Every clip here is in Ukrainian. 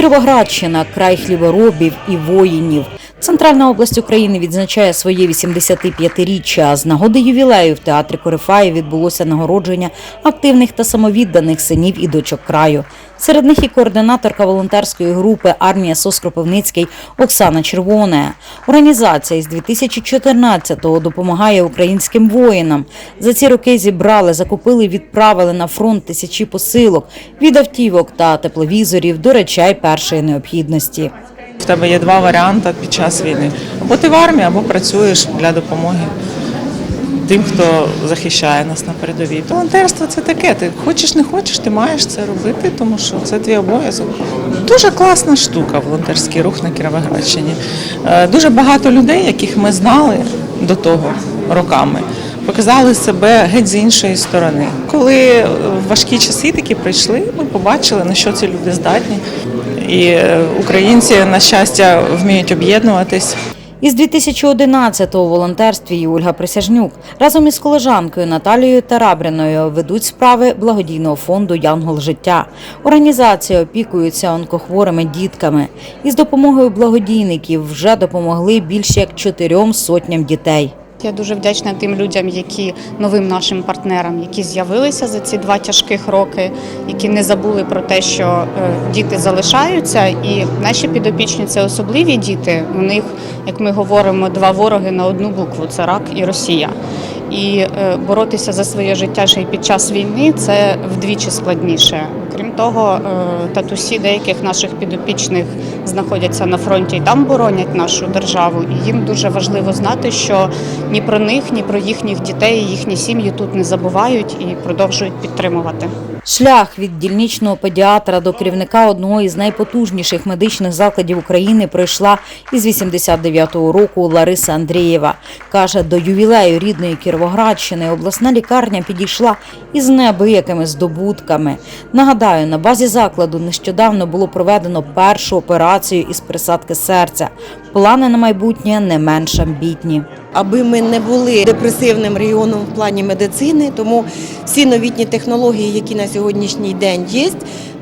Кіровоградщина край хліборобів і воїнів. Центральна область України відзначає своє 85-річчя. З нагоди ювілею в театрі Корифаї відбулося нагородження активних та самовідданих синів і дочок краю. Серед них і координаторка волонтерської групи Армія СОС Кропивницький Оксана Червоне. Організація із 2014-го допомагає українським воїнам. За ці роки зібрали, закупили, відправили на фронт тисячі посилок від автівок та тепловізорів до речей першої необхідності. В тебе є два варіанти під час війни: або ти в армії, або працюєш для допомоги тим, хто захищає нас на передовій. Волонтерство це таке. Ти хочеш, не хочеш, ти маєш це робити, тому що це твій обов'язок. Дуже класна штука, волонтерський рух на Кіровоградщині. Е, Дуже багато людей, яких ми знали до того роками. Показали себе геть з іншої сторони. Коли важкі часи такі прийшли, ми побачили, на що ці люди здатні. І е, українці, на щастя, вміють об'єднуватись. Із 2011-го у волонтерстві і Ольга Присяжнюк разом із колежанкою Наталією Тарабряною ведуть справи благодійного фонду Янгол життя. Організація опікується онкохворими дітками. Із допомогою благодійників вже допомогли більш як чотирьом сотням дітей. Я дуже вдячна тим людям, які новим нашим партнерам, які з'явилися за ці два тяжких роки, які не забули про те, що е, діти залишаються, і наші підопічні це особливі діти. У них, як ми говоримо, два вороги на одну букву це рак і Росія. І е, боротися за своє життя ще й під час війни це вдвічі складніше. Крім того, е, татусі деяких наших підопічних знаходяться на фронті і там боронять нашу державу. І їм дуже важливо знати, що ні про них, ні про їхніх дітей, їхні сім'ї тут не забувають і продовжують підтримувати. Шлях від дільничного педіатра до керівника одного із найпотужніших медичних закладів України пройшла із 89-го року Лариса Андрієва. Каже, до ювілею рідної Кіровоградщини обласна лікарня підійшла із неабиякими здобутками. Нагадаю, на базі закладу нещодавно було проведено першу операцію із присадки серця. Плани на майбутнє не менш амбітні. аби ми не були депресивним регіоном в плані медицини. Тому всі новітні технології, які на сьогоднішній день є,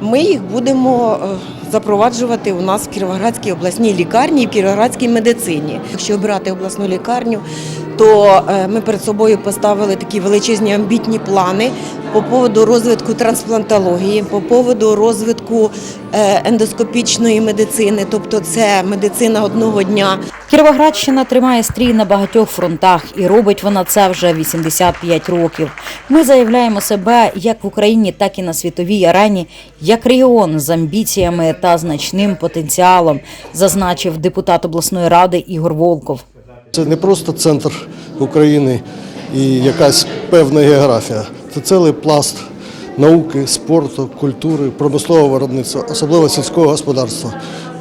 ми їх будемо е, запроваджувати у нас в Кіровоградській обласній лікарні і в Кіровоградській медицині. Якщо обирати обласну лікарню, то е, ми перед собою поставили такі величезні амбітні плани по поводу розвитку трансплантології, по поводу розвитку е, ендоскопічної медицини, тобто це медицина одного дня. Кіровоградщина тримає стрій на багатьох фронтах і робить вона це вже 85 років. Ми заявляємо себе як в Україні, так і на світовій арені, як регіон з амбіціями та значним потенціалом, зазначив депутат обласної ради Ігор Волков. Це не просто центр України і якась певна географія. Це цілий пласт науки, спорту, культури, промислового виробництва, особливо сільського господарства.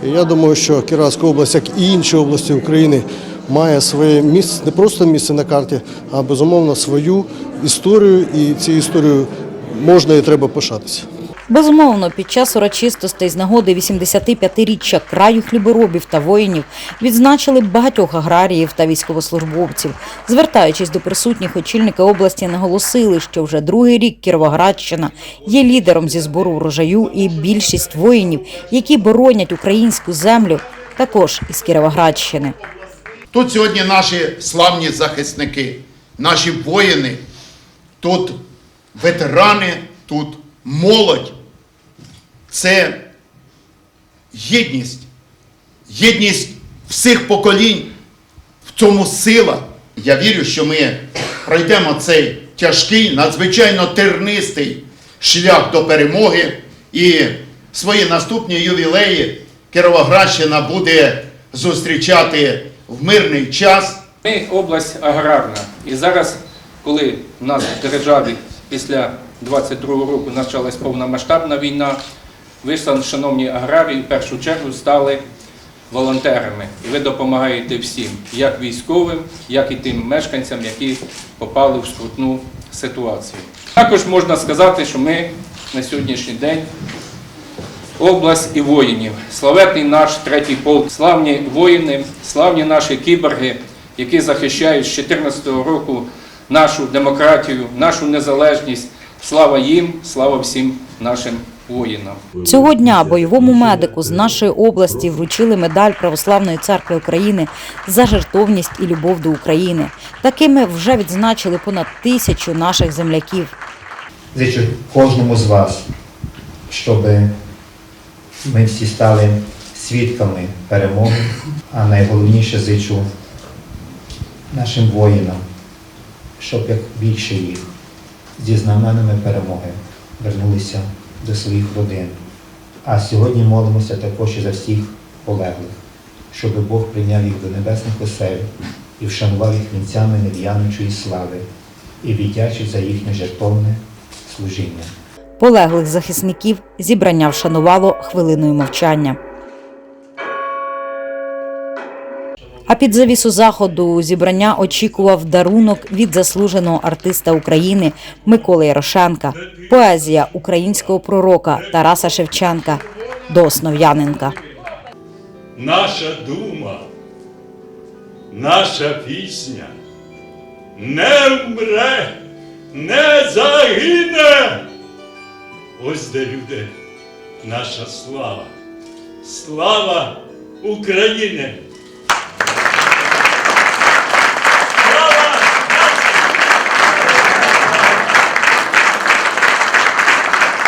І я думаю, що Кіровська область, як і інші області України, має своє місце, не просто місце на карті, а безумовно свою історію, і цією історією можна і треба пишатися. Безумовно, під час урочистостей з нагоди 85-річчя краю хліборобів та воїнів відзначили багатьох аграріїв та військовослужбовців. Звертаючись до присутніх, очільники області наголосили, що вже другий рік Кіровоградщина є лідером зі збору врожаю, і більшість воїнів, які боронять українську землю, також із Кіровоградщини. Тут сьогодні наші славні захисники, наші воїни, тут ветерани, тут молодь. Це єдність, єдність всіх поколінь, в цьому сила. Я вірю, що ми пройдемо цей тяжкий, надзвичайно тернистий шлях до перемоги і свої наступні ювілеї Кіровоградщина буде зустрічати в мирний час. Ми область аграрна. І зараз, коли в нас в державі після 22-го року почалась повномасштабна війна, ви, шановні аграрії, в першу чергу стали волонтерами. І ви допомагаєте всім, як військовим, як і тим мешканцям, які попали в скрутну ситуацію. Також можна сказати, що ми на сьогоднішній день область і воїнів. Славетний наш третій полк, славні воїни, славні наші кіборги, які захищають з 2014 року нашу демократію, нашу незалежність. Слава їм, слава всім нашим воїнам. Цього дня бойовому медику з нашої області вручили медаль Православної церкви України за жертовність і любов до України. Такими вже відзначили понад тисячу наших земляків. Зичу кожному з вас, щоб ми всі стали свідками перемоги, а найголовніше зичу нашим воїнам, щоб як більше їх зі знаменами перемоги вернулися до своїх родин. А сьогодні молимося також і за всіх полеглих, щоб Бог прийняв їх до небесних осель і вшанував їх вінцями нев'яночої слави і віддячив за їхнє жертовне служіння. Полеглих захисників зібрання вшанувало хвилиною мовчання. А під завісу заходу зібрання очікував дарунок від заслуженого артиста України Миколи Ярошенка, поезія українського пророка Тараса Шевченка до Основ'яненка. наша дума, наша пісня не вмре, не загине. Ось де люди, наша слава, слава України!